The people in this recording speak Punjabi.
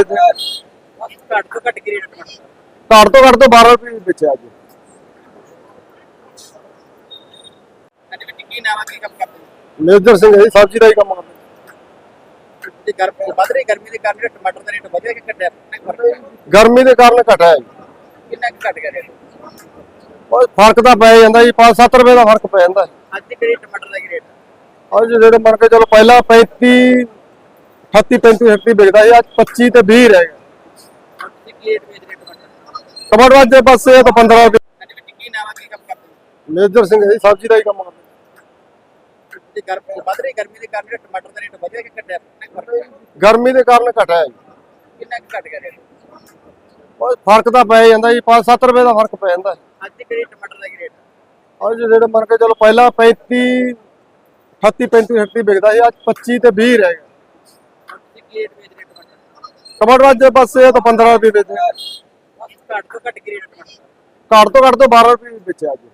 ਵੇਚੇ ਘੱਟ ਤੋਂ ਘੱਟ ਕੀ ਰੇਟ ਟਮਾਟਰ ਘੱਟ ਤੋਂ ਘੱਟ ਤੋਂ 12 ਰੁਪਏ ਵੇਚਿਆ ਅੱਜ। ਵਿੱਚ ਕੀ ਨਾਮ ਆ ਕੀ ਕੰਮ ਕਰਦੇ ਮੇਜਰ ਸਿੰਘ ਹੈ ਜੀ ਸਬਜ਼ੀ ਦਾ ਹੀ ਕੰਮ ਕਰਦੇ। ਤੇ ਗਰਮੀ ਵੱਧ ਰਹੀ ਗਰਮੀ ਦੇ ਕਾਰਨ ਟਮਾਟਰ ਦਾ ਰੇਟ ਵਧਿਆ ਕਿ ਘਟਿਆ ਕਿੰਨਾ ਕੁ ਫ਼ਰਕ ਹੈ? ਗਰਮੀ ਦੇ ਕਾਰਨ ਘਟਿਆ ਜੀ। ਕਿੰਨਾ ਕੁ ਘਟ ਗਿਆ ਰੇਟ ਉਹ ਫ਼ਰਕ ਤਾਂ ਪੈ ਜਾਂਦਾ ਜੀ 5-7 ਰੁਪਏ ਦਾ ਫ਼ਰਕ ਪੈ ਜਾਂਦਾ। ਅੱਜ ਦੀ ਕਿਹੜੀ ਟਮਾਟਰ ਦਾ ਕੀ ਰੇਟ ਅੱਜ ਜਿਹੜੇ ਮੰਨ ਕੇ ਚਲੋ ਪਹਿਲਾਂ 35 38 35 38 ਵਿਕਦਾ ਅੱਜ 25 ਤੇ 20 ਰਹਿ ਗਿਆ ਰੇਟ ਟਮਾਟਰ ਅੱਜ ਦੇ ਪਾਸੇ ਤਾਂ 15 ਰੁਪਏ। ਅੱਜ ਵਿੱਚ ਕੀ ਨਾਮ ਆ ਕੀ ਕੰਮ ਕਰਦੇ ਮੇਜਰ ਸਿੰਘ ਜੀ ਸਬਜ਼ੀ ਦਾ ਹੀ ਕੰਮ ਕਰਦੇ। ਗਰਮੀ ਦੇ ਕਾਰਨ ਰੇਟ ਘਟਿਆ? ਜੀ। ਕਿੰਨਾ ਕੁ ਘਟ ਗਿਆ ਰੇਟ? ਉਹ ਫ਼ਰਕ ਤਾਂ ਪੈ ਜਾਂਦਾ ਜੀ 5-7 ਰੁਪਏ ਦਾ ਫ਼ਰਕ ਪੈ ਜਾਂਦਾ ਅੱਜ ਦੀ ਕਿਹੜੀ ਟਮਾਟਰ ਦਾ ਕੀ ਰੇਟ ਅੱਜ ਜਿਹੜੇ ਮੰਨ ਕੇ ਚਲੋ ਪਹਿਲਾਂ 35 38 35 38 ਵਿਕਦਾ ਸੀ ਅੱਜ 25 ਤੇ 20 ਰਹਿ ਗਿਆ ਤੁਸੀਂ ਕੀ ਰੇਟ ਵੇਚ ਰਹੇ ਟਮਾਟਰ ਟਮਾਟਰ ਅੱਜ ਦੇ ਪਾਸੇ ਤਾਂ 15 ਰੁਪਏ ਵੇਚੇ ਘੱਟ ਤੋਂ ਘੱਟ ਕੀ ਰੇਟ ਘੱਟ ਤੋਂ ਘੱਟ ਤੋਂ 12 ਰੁਪਏ ਵੇਚਿਆ ਜੀ।